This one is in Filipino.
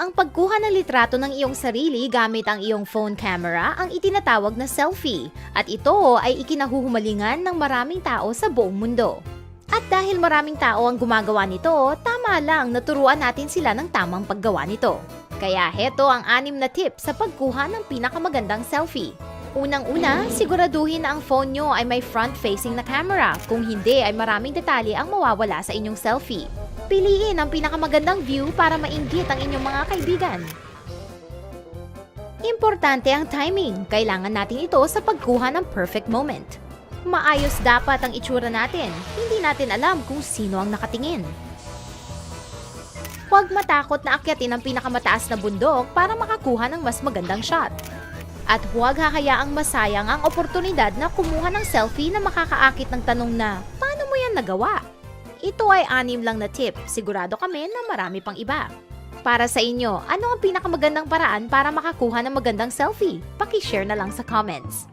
Ang pagkuha ng litrato ng iyong sarili gamit ang iyong phone camera ang itinatawag na selfie at ito ay ikinahuhumalingan ng maraming tao sa buong mundo. At dahil maraming tao ang gumagawa nito, tama lang naturuan natin sila ng tamang paggawa nito. Kaya heto ang anim na tips sa pagkuha ng pinakamagandang selfie. Unang-una, siguraduhin na ang phone nyo ay may front-facing na camera. Kung hindi, ay maraming detalye ang mawawala sa inyong selfie. Piliin ang pinakamagandang view para mainggit ang inyong mga kaibigan. Importante ang timing. Kailangan natin ito sa pagkuha ng perfect moment. Maayos dapat ang itsura natin. Hindi natin alam kung sino ang nakatingin. Huwag matakot na akyatin ang pinakamataas na bundok para makakuha ng mas magandang shot. At huwag hakayaang masayang ang oportunidad na kumuha ng selfie na makakaakit ng tanong na, paano mo yan nagawa? Ito ay anim lang na tip. Sigurado kami na marami pang iba. Para sa inyo, ano ang pinakamagandang paraan para makakuha ng magandang selfie? Paki-share na lang sa comments.